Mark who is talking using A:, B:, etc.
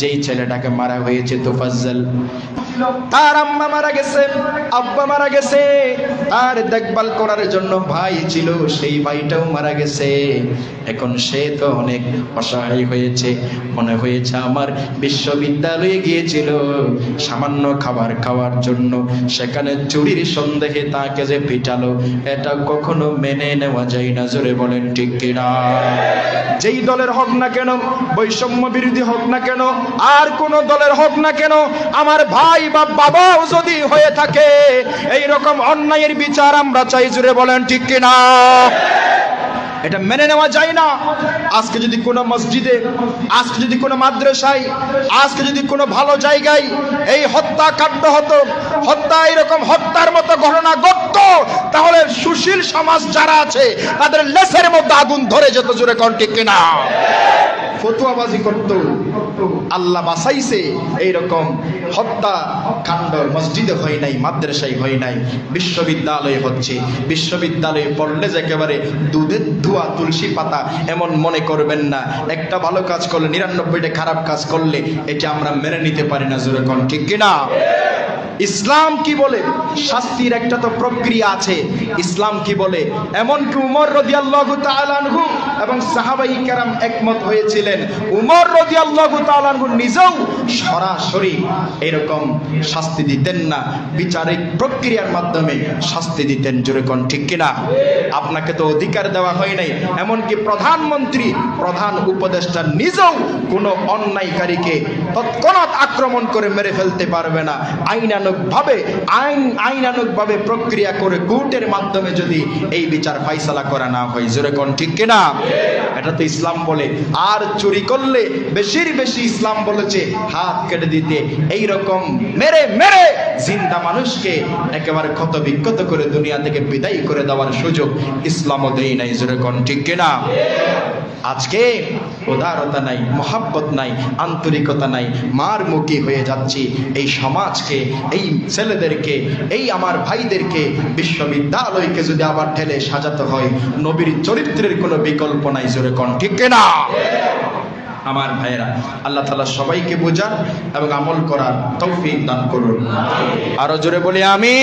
A: যেই ছেলেটাকে মারা হয়েছে তোফাজ্জল, তার আম্মা মারা গেছে, আব্বা মারা গেছে, তার দেখভাল করার জন্য ভাই ছিল, সেই ভাইটাও মারা গেছে। এখন সে তো অনেক অসহায় হয়েছে, মনে হয়েছে আমার বিশ্ববিদ্যালয়ে গিয়েছিল, সামান্য খাবার খাওয়ার জন্য। সেখানে চুরির সন্দেহে তাকে যে পিটালো, এটা কখনো মেনে নেওয়া যায় না, জোরে বলেন ঠিক কিনা? যেই দলের হোক না কেন, বৈষম্য বিরোধী হোক না কেন, আর কোন দলের হোক না কেন, আমার ভাই বা বাবাও যদি হয়ে থাকে এই রকম অন্যায়ের বিচার আমরা চাই জুড়ে বলেন ঠিক কিনা? এটা মেনে নেওয়া যায় না। আজকে যদি কোনো মসজিদে, আজকে যদি কোনো মাদ্রাসায়, আজকে যদি কোনো ভালো জায়গায় এই হত্যাকাণ্ড হতো, হত্যা এরকম হত্যার মতো ঘটনা ঘটত, তাহলে সুশীল সমাজ যারা আছে, তাদের লেসের মধ্যে আগুন ধরে যেত জোরে কন্টিক কিনা। ফতুয়াবাজি করত। আল্লাহ বাসাইছে এইরকম হত্যা কাণ্ড মসজিদে হয় নাই মাদ্রাসায় হয় নাই, বিশ্ববিদ্যালয়ে হচ্ছে। বিশ্ববিদ্যালয়ে পড়লে যে একেবারে দুধের ধোয়া, তুলসী পাতা এমন মনে করবেন না। একটা ভালো কাজ করলে, নিরানব্বইটা খারাপ কাজ করলে, এটা আমরা মেনে নিতে পারি না জোরে কন, ঠিক কিনা? ইসলাম কি বলে? শাস্তির একটা তো প্রক্রিয়া আছে। ইসলাম কি বলে? এমনকি উমর রদিয়াল্লাহু তাআলা আনহু এবং সাহাবাই কেরাম একমত হয়েছিলেন। উমর রদিয়াল্লাহু তাআলা আনহু নিজেও সরাসরি এরকম শাস্তি দিতেন না। বিচারিক প্রক্রিয়ার মাধ্যমে শাস্তি দিতেন জোরে কোন ঠিক কিনা? আপনাকে তো অধিকার দেওয়া হয় নাই। এমনকি প্রধানমন্ত্রী, প্রধান উপদেষ্টা নিজেও কোনো অন্যায়কারীকে তৎক্ষণাৎ আক্রমণ করে মেরে ফেলতে পারবে না। আইনানুগ ভাবে আইন আইনানুগ ভাবে প্রক্রিয়া করে কোর্টের মাধ্যমে যদি এই বিচার ফাইসালা করা না হয়, জোরে কোন ঠিক কিনা? এটা তো ইসলাম বলে। আর চুরি করলে বেশির বেশি ইসলাম বলেছে, হাত কেটে দিতে। এই রকম মেরে মেরে জিন্দা মানুষকে একেবারে ক্ষত বিক্ষত করে দুনিয়া থেকে বিদায় করে দেওয়ার সুযোগ ইসলামও দেই নাই, জোরে কোন ঠিক কিনা? আজকে উদারতা নাই, মহাব্বত নাই, আন্তরিকতা নাই মার মুখী হয়ে যাচ্ছি এই সমাজকে, এই ছেলেদেরকে, এই আমার ভাইদেরকে, বিশ্ববিদ্যালয়কে যদি আবার ঠেলে সাজাতে হয়, নবীর চরিত্রের কোনো বিকল্প নাই, জোরে কন ঠিক না আমার ভাইয়েরা, আল্লাহ তালা সবাইকে বোঝান এবং আমল করার তৌফিক দান করুন। আরও জোরে বলি আমি